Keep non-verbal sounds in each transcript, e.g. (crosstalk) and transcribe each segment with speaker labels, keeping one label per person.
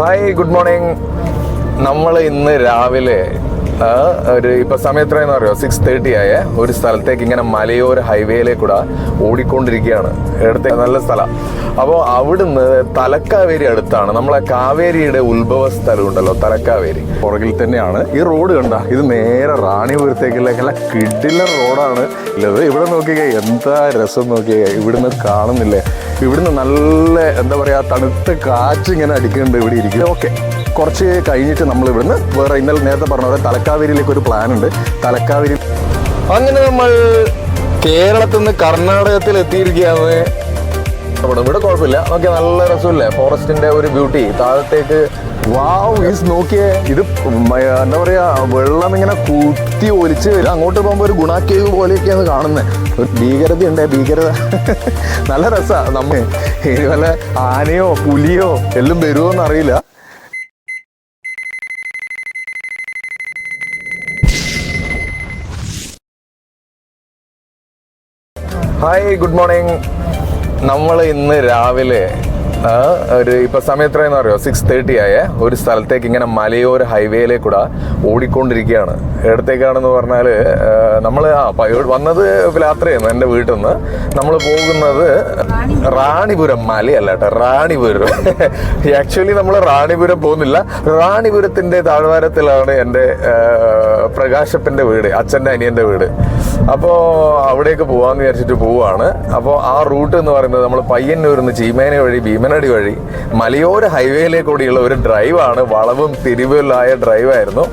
Speaker 1: Hi good morning നമ്മൾ ഇന്ന് രാവിലെ ഒരു ഇപ്പൊ സമയം എത്രയെന്ന് അറിയോ? സിക്സ് തേർട്ടി ആയ. ഒരു സ്ഥലത്തേക്ക് ഇങ്ങനെ മലയോര ഹൈവേയിലേക്കൂടെ ഓടിക്കൊണ്ടിരിക്കുകയാണ്. എടുത്ത നല്ല സ്ഥലം. അപ്പോൾ അവിടുന്ന് തലക്കാവേരി അടുത്താണ്. നമ്മളെ കാവേരിയുടെ ഉത്ഭവ സ്ഥലം ഉണ്ടല്ലോ തലക്കാവേരി. പുറകിൽ തന്നെയാണ്. ഈ റോഡ് കണ്ട ഇത് നേരെ റാണിപുരത്തേക്കുള്ള കിഡിലർ റോഡാണ്. ഉള്ളത് ഇവിടെ നോക്കിയേ എന്താ രസം നോക്കിയേ ഇവിടുന്ന് കാണുന്നില്ലേ? ഇവിടുന്ന് നല്ല എന്താ പറയാ തണുത്ത കാറ്റ് ഇങ്ങനെ അടിക്കുന്നുണ്ട് ഇവിടെ ഇരിക്കുന്നത് ഓക്കെ. കുറച്ച് കഴിഞ്ഞിട്ട് നമ്മൾ ഇവിടുന്ന് വേറെ ഇന്നലെ നേരത്തെ പറഞ്ഞ പോലെ തലക്കാവേരിയിലേക്ക് ഒരു പ്ലാൻ ഉണ്ട്. തലക്കാവേരി അങ്ങനെ നമ്മൾ കേരളത്തിൽ നിന്ന് കർണാടകത്തിൽ എത്തിയിരിക്കുകയാണ്. ഇവിടെ ഇവിടെ കുഴപ്പമില്ല. നോക്കിയാൽ നല്ല രസമില്ലേ? ഫോറസ്റ്റിന്റെ ഒരു ബ്യൂട്ടി. താഴത്തേക്ക് വാവ് ഈസ് നോക്കിയേ ഇത് എന്താ പറയാ വെള്ളം ഇങ്ങനെ കുത്തി ഒലിച്ച് വരും. അങ്ങോട്ട് പോകുമ്പോൾ ഒരു ഗുണാക്കേവ് കേവ് പോലെയൊക്കെയാണ് കാണുന്നത് ഒരു ഭീകരത ഉണ്ട് ഭീകരത. (laughs) നല്ല രസമാണ് നമ്മ ഇനി വല്ല ആനയോ പുലിയോ എല്ലാം വരുമോ എന്നറിയില്ല ഹായ് ഗുഡ് മോർണിംഗ് നമ്മൾ ഇന്ന് രാവിലെ ഒരു ഇപ്പൊ സമയം എത്രയെന്ന് പറയുമോ സിക്സ് തേർട്ടി ആയ. ഒരു സ്ഥലത്തേക്ക് ഇങ്ങനെ മലയോര ഹൈവേയിലേക്കൂടെ ഓടിക്കൊണ്ടിരിക്കുകയാണ്. ഇടത്തേക്കാണെന്ന് പറഞ്ഞാൽ നമ്മൾ ആ വന്നത് യാത്രയായിരുന്നു എന്റെ വീട്ടിൽ നിന്ന് നമ്മൾ പോകുന്നത് റാണിപുരം മലയല്ല കേട്ടോ റാണിപുരം. (laughs) ആക്ച്വലി നമ്മൾ റാണിപുരം പോകുന്നില്ല. റാണിപുരത്തിന്റെ താഴ്വാരത്തിലാണ് എന്റെ പ്രകാശപ്പന്റെ വീട് അച്ഛന്റെ അനിയന്റെ വീട്. അപ്പോൾ അവിടേക്ക് പോകാമെന്ന് വിചാരിച്ചിട്ട് പോവാണ്. അപ്പോൾ ആ റൂട്ട് എന്ന് പറയുന്നത് നമ്മൾ പയ്യന്നൂരിൽ നിന്ന് ചീമേന വഴി ഭീമനടി വഴി മലയോര ഹൈവേയിലേക്കൂടിയുള്ള ഒരു ഡ്രൈവാണ് വളവും തിരിവിലായ ഡ്രൈവായിരുന്നു.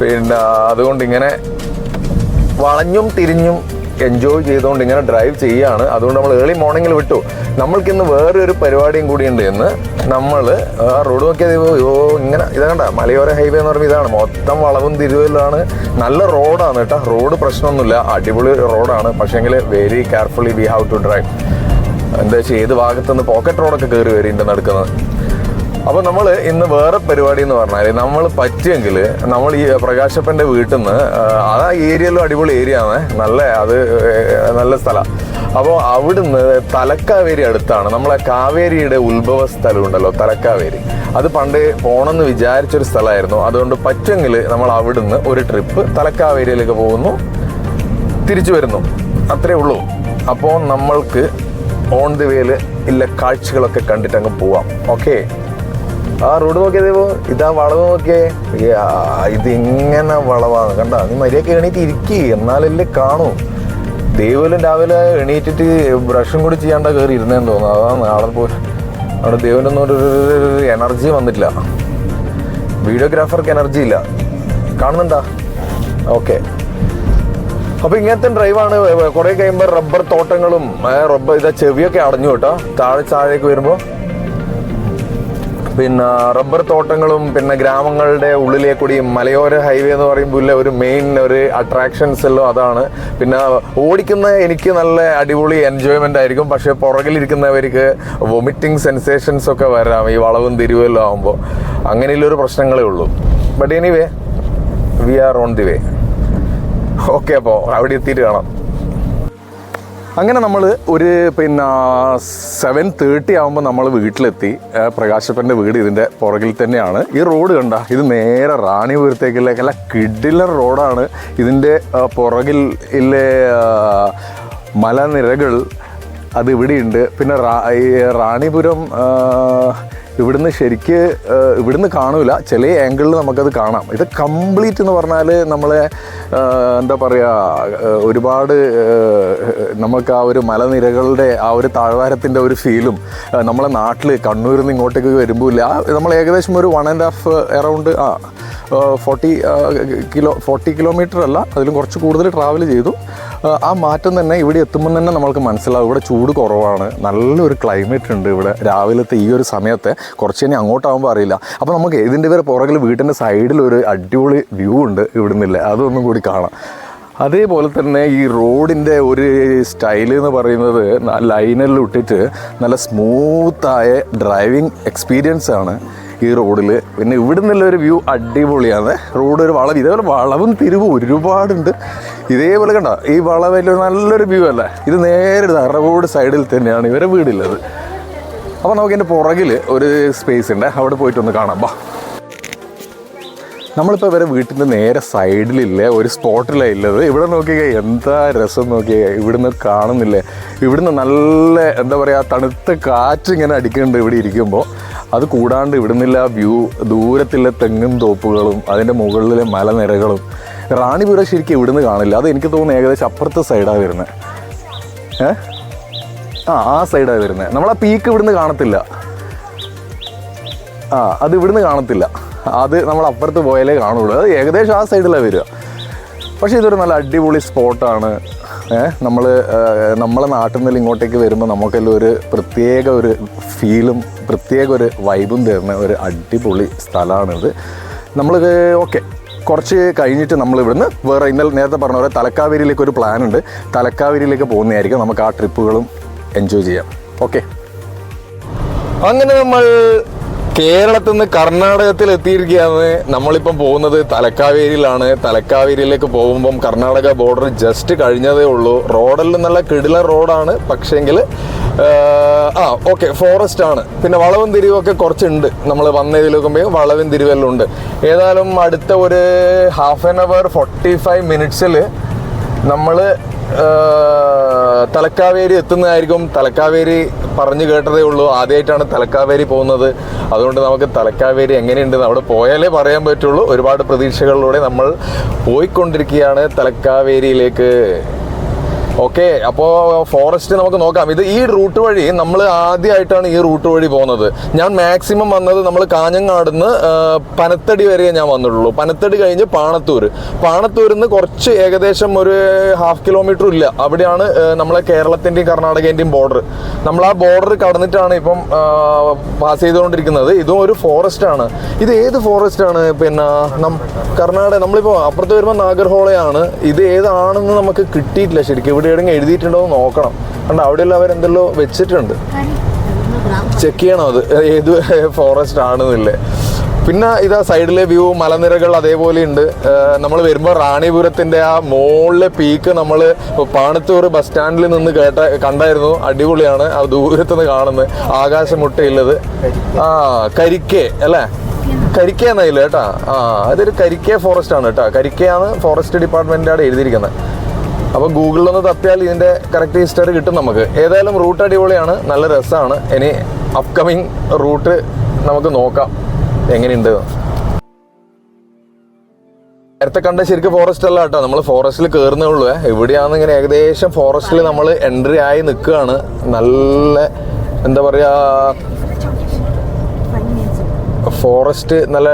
Speaker 1: പിന്നെ അതുകൊണ്ട് ഇങ്ങനെ വളഞ്ഞും തിരിഞ്ഞും എൻജോയ് ചെയ്തുകൊണ്ട് ഇങ്ങനെ ഡ്രൈവ് ചെയ്യാണ്. അതുകൊണ്ട് നമ്മൾ ഏർലി മോർണിംഗിൽ വിട്ടു. നമ്മൾക്ക് ഇന്ന് വേറെ ഒരു പരിപാടിയും കൂടി ഉണ്ട്. എന്ന് നമ്മൾ ആ റോഡ് നോക്കിയത് അയ്യോ ഇങ്ങനെ ഇതാ കണ്ട മലയോര ഹൈവേ എന്ന് പറയുമ്പോൾ ഇതാണ്. മൊത്തം വളവും തിരുവല്ലാണ് നല്ല റോഡാണ് കേട്ടോ. റോഡ് പ്രശ്നമൊന്നുമില്ല. അടിപൊളി റോഡാണ് പക്ഷേങ്കിൽ very carefully we have to drive എന്താ വെച്ചാൽ ഏത് ഭാഗത്തുനിന്ന് പോക്കറ്റ് റോഡൊക്കെ കയറി വരും ഇതിന്റെ നടക്കുന്നത് അപ്പോൾ നമ്മൾ ഇന്ന് വേറെ പരിപാടി എന്ന് പറഞ്ഞാൽ നമ്മൾ പറ്റിയെങ്കിൽ നമ്മൾ ഈ പ്രകാശപ്പന്റെ വീട്ടിൽ നിന്ന് ആ ഏരിയയിലും അടിപൊളി ഏരിയ ആണ് നല്ല അത് നല്ല സ്ഥലം. അപ്പോൾ അവിടുന്ന് തലക്കാവേരി അടുത്താണ്. നമ്മളെ കാവേരിയുടെ ഉത്ഭവ സ്ഥലം ഉണ്ടല്ലോ തലക്കാവേരി. അത് പണ്ട് പോകണമെന്ന് വിചാരിച്ചൊരു സ്ഥലമായിരുന്നു അതുകൊണ്ട് പറ്റുമെങ്കിൽ നമ്മൾ അവിടുന്ന് ഒരു ട്രിപ്പ് തലക്കാവേരിയിലേക്ക് പോകുന്നു തിരിച്ചു വരുന്നു. അത്രേ ഉള്ളൂ. അപ്പോൾ നമ്മൾക്ക് ഓൺ ദി വേയിൽ ഇല്ല കാഴ്ചകളൊക്കെ കണ്ടിട്ട് അങ്ങ് പോവാം. ഓക്കെ? ആ റോഡ് നോക്കിയത് ഇതാ വളവ് നോക്കിയേ. ഇത് ഇങ്ങനെ വളവാണ് കണ്ട നീ മര്യാദയ്ക്ക് എണീറ്റ് ഇരിക്കി. എന്നാലല്ലേ കാണൂ. ദേവലും രാവിലെ എണീറ്റിട്ട് ബ്രഷും കൂടി ചെയ്യാണ്ട കയറി ഇരുന്നേന്ന് തോന്നുന്നു. അതാണ് ആളെ പോ അവിടെ ദേവനൊന്നും ഒരു എനർജി വന്നിട്ടില്ല. വീഡിയോഗ്രാഫർക്ക് എനർജി ഇല്ല. കാണുന്നുണ്ടാ? ഓക്കെ. അപ്പൊ ഇങ്ങനത്തെ ഡ്രൈവാണ് കുറെ കഴിയുമ്പോൾ റബ്ബർ തോട്ടങ്ങളും റബ്ബർ ഇതാ ചെവിയൊക്കെ അടഞ്ഞു കേട്ടോ. താഴെ താഴേക്ക് വരുമ്പോ പിന്നെ റബ്ബർ തോട്ടങ്ങളും പിന്നെ ഗ്രാമങ്ങളുടെ ഉള്ളിലേക്ക് കൂടി മലയോര ഹൈവേ എന്ന് പറയുമ്പോൾ ഒരു മെയിൻ ഒരു അട്രാക്ഷൻസ് എല്ലാം അതാണ്. പിന്നെ ഓടിക്കുന്ന എനിക്ക് നല്ല അടിപൊളി എൻജോയ്മെന്റ് ആയിരിക്കും. പക്ഷെ പുറകിലിരിക്കുന്നവർക്ക് വൊമിറ്റിംഗ് സെൻസേഷൻസ് ഒക്കെ വരാം ഈ വളവും തിരിവെല്ലാം ആകുമ്പോൾ അങ്ങനെയുള്ളൊരു പ്രശ്നങ്ങളേ ഉള്ളൂ. But anyway we are on the way okay അപ്പോൾ അവിടെ എത്തിയിട്ട് കാണാം. അങ്ങനെ നമ്മൾ ഒരു പിന്നെ സെവൻ തേർട്ടി ആകുമ്പോൾ നമ്മൾ വീട്ടിലെത്തി. പ്രകാശപ്പന്റെ വീട് ഇതിന്റെ പുറകിൽ തന്നെയാണ്. ഈ റോഡ് കണ്ട ഇത് നേരെ റാണിപുരത്തേക്കുള്ള അല്ല കിഡിലർ റോഡാണ്. ഇതിന്റെ പുറകിൽ ഇല്ലേ മലനിരകൾ അത് ഇവിടെയുണ്ട്. പിന്നെ റാണിപുരം ഇവിടുന്ന് ശരിക്ക് ഇവിടുന്ന് കാണൂല. ചില ആംഗിളിൽ നമുക്കത് കാണാം. ഇത് കംപ്ലീറ്റ് എന്ന് പറഞ്ഞാൽ നമ്മളെ എന്താ പറയുക ഒരുപാട് നമുക്ക് ആ ഒരു മലനിരകളുടെ ആ ഒരു താഴ്വാരത്തിന്റെ ഒരു ഫീലും നമ്മളെ നാട്ടിൽ കണ്ണൂരിൽ നിന്ന് ഇങ്ങോട്ടേക്ക് വരുമ്പോൾ ഇല്ല. നമ്മൾ ഏകദേശം ഒരു വൺ ആൻഡ് ഹാഫ് എറൗണ്ട് ആ ഫോർട്ടി കിലോ ഫോർട്ടി കിലോമീറ്റർ അല്ല അതിലും കുറച്ച് കൂടുതൽ ട്രാവൽ ചെയ്തു. ആ, ആ മാറ്റം തന്നെ ഇവിടെ എത്തുമ്പോൾ തന്നെ നമ്മൾക്ക് മനസ്സിലാവും. ഇവിടെ ചൂട് കുറവാണ്. നല്ലൊരു ക്ലൈമറ്റ് ഉണ്ട് ഇവിടെ രാവിലത്തെ ഈ ഒരു സമയത്തെ. കുറച്ച് കഴിഞ്ഞ് അങ്ങോട്ടാകുമ്പോൾ അറിയില്ല. അപ്പോൾ നമുക്ക് ഇതിന്റെ പേര് പുറകിൽ വീട്ടിന്റെ സൈഡിൽ ഒരു അടിപൊളി വ്യൂ ഉണ്ട് ഇവിടുന്നില്ല. അതൊന്നും കൂടി കാണാം. അതേപോലെ തന്നെ ഈ റോഡിന്റെ ഒരു സ്റ്റൈൽ എന്ന് പറയുന്നത് ലൈനെല്ലാം ഇട്ടിട്ട് നല്ല സ്മൂത്തായ ഡ്രൈവിംഗ് എക്സ്പീരിയൻസ് ആണ് ഈ റോഡിൽ പിന്നെ ഇവിടെ നിന്നുള്ള ഒരു വ്യൂ അടിപൊളിയാണ്. റോഡ് ഒരു വളവ് ഇതേപോലെ വളവും തിരിവും ഒരുപാടുണ്ട്. ഇതേപോലെ കണ്ട ഈ വളവിൽ നല്ലൊരു വ്യൂ അല്ല? ഇത് നേരെ റോഡ് സൈഡിൽ തന്നെയാണ് ഇവരെ വീടുള്ളത് അപ്പോൾ നമുക്ക് എന്റെ പുറകിൽ ഒരു സ്പേസ് ഉണ്ട്. അവിടെ പോയിട്ടൊന്ന് കാണാം. ബാ. നമ്മളിപ്പോൾ ഇവരെ വീട്ടിന്റെ നേരെ സൈഡിലില്ല ഒരു സ്പോട്ടിലാണ് ഉള്ളത് ഇവിടെ നോക്കിയാൽ എന്താ രസം നോക്കിയാൽ ഇവിടുന്ന് കാണുന്നില്ലേ. ഇവിടുന്ന് നല്ല എന്താ പറയുക തണുത്ത കാറ്റ് ഇങ്ങനെ അടിക്കുന്നുണ്ട് ഇവിടെ ഇരിക്കുമ്പോൾ അത് കൂടാണ്ട് ഇവിടുന്നില്ല വ്യൂ ദൂരത്തിലെ തെങ്ങും തോപ്പുകളും അതിന്റെ മുകളിലെ മലനിരകളും. റാണിപുരം ശരിക്കും ഇവിടുന്ന് കാണില്ല. അത് എനിക്ക് തോന്നുന്നു ഏകദേശം അപ്പുറത്തെ സൈഡാണ് വരുന്നത് ഏ? ആ ആ സൈഡാണ് വരുന്നത് നമ്മളാ പീക്ക് ഇവിടുന്ന് കാണത്തില്ല. ആ അത് ഇവിടുന്ന് കാണത്തില്ല. അത് നമ്മൾ അപ്പുറത്ത് പോയാലേ കാണുള്ളൂ. അത് ഏകദേശം ആ സൈഡിലാണ് വരിക. പക്ഷേ ഇതൊരു നല്ല അടിപൊളി സ്പോട്ടാണ്. നമ്മൾ നമ്മളെ നാട്ടിൽ നിന്ന് ഇങ്ങോട്ടേക്ക് വരുമ്പോൾ നമുക്കെല്ലാം ഒരു പ്രത്യേക ഒരു ഫീലും പ്രത്യേക ഒരു വൈബും തരുന്ന ഒരു അടിപൊളി സ്ഥലമാണിത്. നമ്മൾ ഓക്കെ കുറച്ച് കഴിഞ്ഞിട്ട് നമ്മൾ ഇവിടുന്ന് വേറെ ഇന്നലെ നേരത്തെ പറഞ്ഞ പോലെ തലക്കാവേരിയിലേക്ക് ഒരു പ്ലാൻ ഉണ്ട്. തലക്കാവേരിയിലേക്ക് പോകുന്നതായിരിക്കും നമുക്ക് ആ ട്രിപ്പുകളും എൻജോയ് ചെയ്യാം. ഓക്കെ അങ്ങനെ നമ്മൾ കേരളത്തിൽ നിന്ന് കർണാടകത്തിൽ എത്തിയിരിക്കുകയാണ് നമ്മളിപ്പം പോകുന്നത് തലക്കാവേരിയിലാണ്. തലക്കാവേരിയിലേക്ക് പോകുമ്പം കർണാടക ബോർഡർ ജസ്റ്റ് കഴിഞ്ഞതേ ഉള്ളൂ. റോഡെല്ലാം നല്ല കിടില റോഡാണ്. പക്ഷേങ്കിൽ ആ ഓക്കെ ഫോറസ്റ്റ് ആണ്. പിന്നെ വളവും തിരിവൊക്കെ കുറച്ചുണ്ട്. നമ്മൾ വന്നതിൽ നോക്കുമ്പോൾ വളവും തിരിവെല്ലാം ഉണ്ട്. ഏതായാലും അടുത്ത ഒരു half an hour forty five മിനിറ്റ്സിൽ നമ്മൾ തലക്കാവേരി എത്തുന്നതായിരിക്കും. തലക്കാവേരി പറഞ്ഞു കേട്ടതേ ഉള്ളൂ. ആദ്യമായിട്ടാണ് തലക്കാവേരി പോകുന്നത്. അതുകൊണ്ട് നമുക്ക് തലക്കാവേരി എങ്ങനെയുണ്ടെന്ന് അവിടെ പോയാലേ പറയാൻ പറ്റുള്ളൂ. ഒരുപാട് പ്രതീക്ഷകളിലൂടെ നമ്മൾ പോയിക്കൊണ്ടിരിക്കുകയാണ് തലക്കാവേരിയിലേക്ക്. ഓക്കെ അപ്പോൾ ഫോറസ്റ്റ് നമുക്ക് നോക്കാം. ഇത് ഈ റൂട്ട് വഴി നമ്മൾ ആദ്യമായിട്ടാണ് ഈ റൂട്ട് വഴി പോകുന്നത്. ഞാൻ മാക്സിമം വന്നത് നമ്മൾ കാഞ്ഞങ്ങാട് നിന്ന് പനത്തടി വരെ ഞാൻ വന്നിട്ടുള്ളൂ. പനത്തടി കഴിഞ്ഞ് പാണത്തൂർ പാണത്തൂരിൽ നിന്ന് കുറച്ച് ഏകദേശം ഒരു ഹാഫ് കിലോമീറ്റർ ഇല്ല. അവിടെയാണ് നമ്മളെ കേരളത്തിന്റെയും കർണാടകേന്റെയും ബോർഡർ നമ്മൾ ആ ബോർഡർ കടന്നിട്ടാണ് ഇപ്പം പാസ് ചെയ്തുകൊണ്ടിരിക്കുന്നത്. ഇതും ഒരു ഫോറസ്റ്റ് ആണ്. ഇത് ഏത് ഫോറസ്റ്റ് ആണ്? പിന്നെ കർണാടക നമ്മളിപ്പോൾ അപ്പുറത്ത് വരുമ്പോൾ നാഗർഹോളയാണ്. ഇത് ഏതാണെന്ന് നമുക്ക് കിട്ടിയിട്ടില്ല ശരിക്കും. എവിടെയെങ്കിലും എഴുതിയിട്ടുണ്ടോ എന്ന് നോക്കണം. കണ്ട അവിടെയുള്ള അവരെന്തല്ലോ വെച്ചിട്ടുണ്ട്. ചെക്ക് ചെയ്യണം അത്? ഏത് ഫോറസ്റ്റ് ആണെന്നില്ലേ പിന്നെ ഇതാ സൈഡിലെ വ്യൂ മലനിരകൾ അതേപോലെ ഉണ്ട്. നമ്മൾ വരുമ്പോൾ റാണിപുരത്തിന്റെ ആ മുകളിലെ പീക്ക് നമ്മൾ പാണത്തൂർ ബസ് സ്റ്റാൻഡിൽ നിന്ന് കേട്ട കണ്ടായിരുന്നു. അടിപൊളിയാണ് ആ ദൂരത്ത് നിന്ന് കാണുന്നത് ആകാശമുട്ടയുള്ളത്. ആ കരിക്കേ അല്ലേ? കരിക്ക കേട്ടാ? ആ അതൊരു കരിക്കേ ഫോറസ്റ്റ് ആണ് കേട്ടോ. കരിക്കയാണ് ഫോറസ്റ്റ് ഡിപ്പാർട്ട്മെന്റിന്റെ അവിടെ എഴുതിയിരിക്കുന്നത് അപ്പോൾ ഗൂഗിളിലൊന്ന് തപ്പിയാൽ ഇതിന്റെ കറക്റ്റ് ഹിസ്റ്ററി കിട്ടും നമുക്ക്. ഏതായാലും റൂട്ട് അടിപൊളിയാണ് നല്ല രസമാണ്. ഇനി അപ്കമിങ് റൂട്ട് നമുക്ക് നോക്കാം. എങ്ങനെയുണ്ട്? നേരത്തെ കണ്ട ശരിക്കും ഫോറസ്റ്റ് അല്ല കേട്ടോ. നമ്മൾ ഫോറസ്റ്റിൽ കയറുന്നേ ഉള്ളൂ. എവിടെയാന്ന് ഇങ്ങനെ ഏകദേശം ഫോറസ്റ്റിൽ നമ്മൾ എൻട്രി ആയി നിൽക്കുകയാണ്. നല്ല എന്താ പറയുക ഫോറസ്റ്റ് നല്ല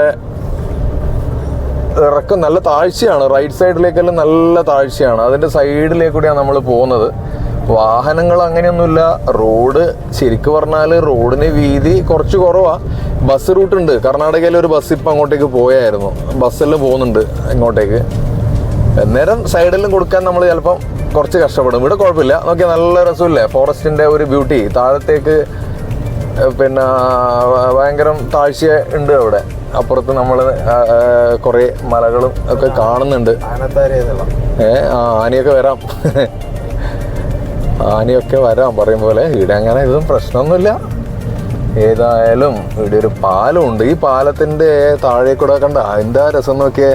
Speaker 1: ഇറക്കം നല്ല താഴ്ചയാണ്. റൈറ്റ് സൈഡിലേക്കെല്ലാം നല്ല താഴ്ചയാണ്. അതിന്റെ സൈഡിലേക്കൂടെയാണ് നമ്മൾ പോകുന്നത്. വാഹനങ്ങൾ അങ്ങനെയൊന്നുമില്ല. റോഡ് ശരിക്ക് പറഞ്ഞാൽ റോഡിന് വീതി കുറച്ച് കുറവാണ് ബസ് റൂട്ട് ഉണ്ട്. കർണാടകയിലെ ഒരു ബസ് ഇപ്പം അങ്ങോട്ടേക്ക് പോയായിരുന്നു. ബസ്സെല്ലാം പോകുന്നുണ്ട് ഇങ്ങോട്ടേക്ക്. അന്നേരം സൈഡിലും കൊടുക്കാൻ നമ്മൾ ചിലപ്പം കുറച്ച് കഷ്ടപ്പെടും. ഇവിടെ കുഴപ്പമില്ല. നോക്കിയാൽ നല്ല രസമില്ലേ? ഫോറസ്റ്റിന്റെ ഒരു ബ്യൂട്ടി താഴത്തേക്ക് പിന്നെ ഭയങ്കരം താഴ്ച ഉണ്ട് അവിടെ. അപ്പുറത്ത് നമ്മൾ കുറേ മലകളും ഒക്കെ കാണുന്നുണ്ട്. ഏ ആ ആനയൊക്കെ വരാം. ആനയൊക്കെ വരാം പറയും പോലെ. ഇവിടെ അങ്ങനെ ഇതും പ്രശ്നമൊന്നുമില്ല. ഏതായാലും ഇവിടെ ഒരു പാലമുണ്ട് ഉണ്ട് ഈ പാലത്തിന്റെ താഴെ കൂടെ കണ്ട അതിന്റെ രസം നോക്കിയേ.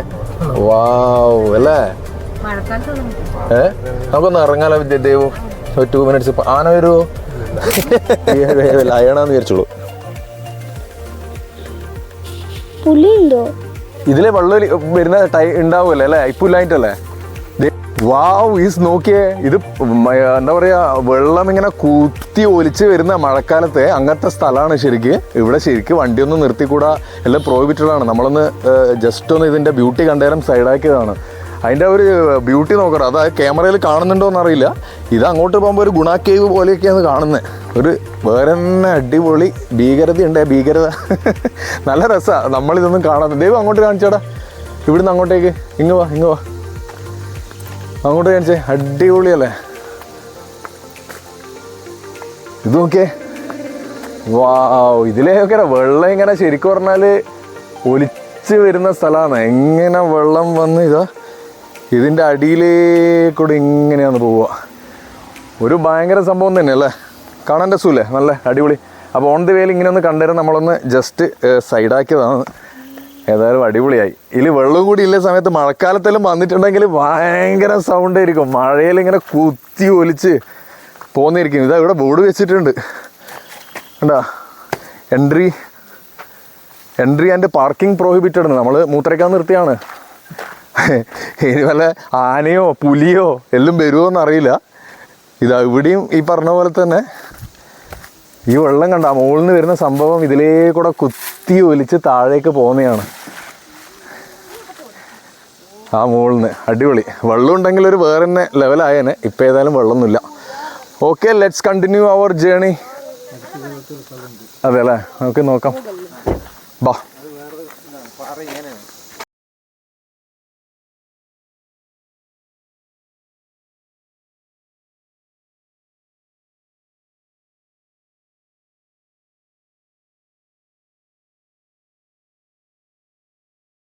Speaker 1: വാവ് അല്ലേ? ഏ നമുക്കൊന്ന് ഇറങ്ങാലോ ദേവു ഒരു ടു മിനിറ്റ്സ് ആന വരുമോ (laughs) ലയണാന്ന് വിചാരിച്ചോളൂ
Speaker 2: പുലിയുണ്ടോ?
Speaker 1: ഇതിലെ വെള്ളം വരുന്ന ടൈ ഉണ്ടാവുമല്ലേ അല്ലേ? ഇപ്പൊ ഇല്ലായിട്ടല്ലേ വാവ് ഈസ് നോക്കിയേ. ഇത് എന്താ പറയാ വെള്ളം ഇങ്ങനെ കുത്തി ഒലിച്ച് വരുന്ന മഴക്കാലത്തെ അങ്ങനത്തെ സ്ഥലമാണ് ശരിക്ക്. ഇവിടെ ശരിക്ക് വണ്ടിയൊന്നും നിർത്തിക്കൂടാ. എല്ലാം പ്രോഹിബിറ്റഡ് ആണ്. നമ്മളൊന്ന് ജസ്റ്റ് ഒന്ന് ഇതിന്റെ ബ്യൂട്ടി കണ്ടേരം സൈഡാക്കിയതാണ് അതിന്റെ ഒരു ബ്യൂട്ടി നോക്കണം അത് ക്യാമറയിൽ കാണുന്നുണ്ടോ എന്നറിയില്ല ഇത് അങ്ങോട്ട് പോകുമ്പോൾ ഒരു ഗുണാക്കേവ് കേവ് പോലെയൊക്കെയാണ് കാണുന്നത് ഒരു വേറെ തന്നെ അടിപൊളി ഭീകരതയുണ്ട് ഭീകരത (laughs) നല്ല രസമാണ് നമ്മളിതൊന്നും കാണാതെ. ദൈവം അങ്ങോട്ട് കാണിച്ചടാ. ഇവിടുന്ന് അങ്ങോട്ടേക്ക്. ഇങ്ങ് വാ ഇങ്ങ് വാ. അങ്ങോട്ട് കാണിച്ചേ. അടിപൊളിയല്ലേ? ഇത് നോക്കിയേ. വാ ഇതിലെയൊക്കെ വെള്ളം ഇങ്ങനെ ശരിക്കും പറഞ്ഞാൽ ഒലിച്ച് വരുന്ന സ്ഥലമാണ് എങ്ങനെ വെള്ളം വന്ന് ഇതാ? ഇതിന്റെ അടിയിലേക്കൂടെ ഇങ്ങനെയാണ് പോവുക ഒരു ഭയങ്കര സംഭവം തന്നെ അല്ലേ? കാണാൻ രസമില്ലേ? നല്ല അടിപൊളി. അപ്പോൾ ഓൺ ദി വേയിൽ ഇങ്ങനെ ഒന്ന് കണ്ടുതരാൻ നമ്മളൊന്ന് ജസ്റ്റ് സൈഡാക്കിയതാണ് ഏതായാലും അടിപൊളിയായി. ഇതിൽ വെള്ളം കൂടി ഇല്ല സമയത്ത് മഴക്കാലത്തെല്ലാം വന്നിട്ടുണ്ടെങ്കിൽ ഭയങ്കര സൗണ്ട് ആയിരിക്കും. മഴയിൽ ഇങ്ങനെ കുത്തി ഒലിച്ച് പോന്നിരിക്കും ഇതാ ഇവിടെ ബോർഡ് വെച്ചിട്ടുണ്ട്. കണ്ടാ? Entry entry and parking prohibited നമ്മൾ മൂത്രയ്ക്കാൻ നിർത്തിയാണ്. ഇനി വല്ല ആനയോ പുലിയോ എല്ലാം വരുമോ എന്നറിയില്ല ഇതാ ഇവിടെയും ഈ പറഞ്ഞ പോലെ തന്നെ ഈ വെള്ളം കണ്ട മുകളിൽ നിന്ന് വരുന്ന സംഭവം ഇതിലേ കൂടെ കുത്തി ഒലിച്ച് താഴേക്ക് പോകുന്നതാണ്. ആ മുകളിൽ നിന്ന്. അടിപൊളി. വെള്ളം ഉണ്ടെങ്കിൽ ഒരു വേറെ തന്നെ ലെവലായേനെ ഇപ്പം ഏതായാലും വെള്ളമൊന്നുമില്ല. Okay let's continue our journey അതെ അല്ലേ? നമുക്ക് നോക്കാം. ബാ.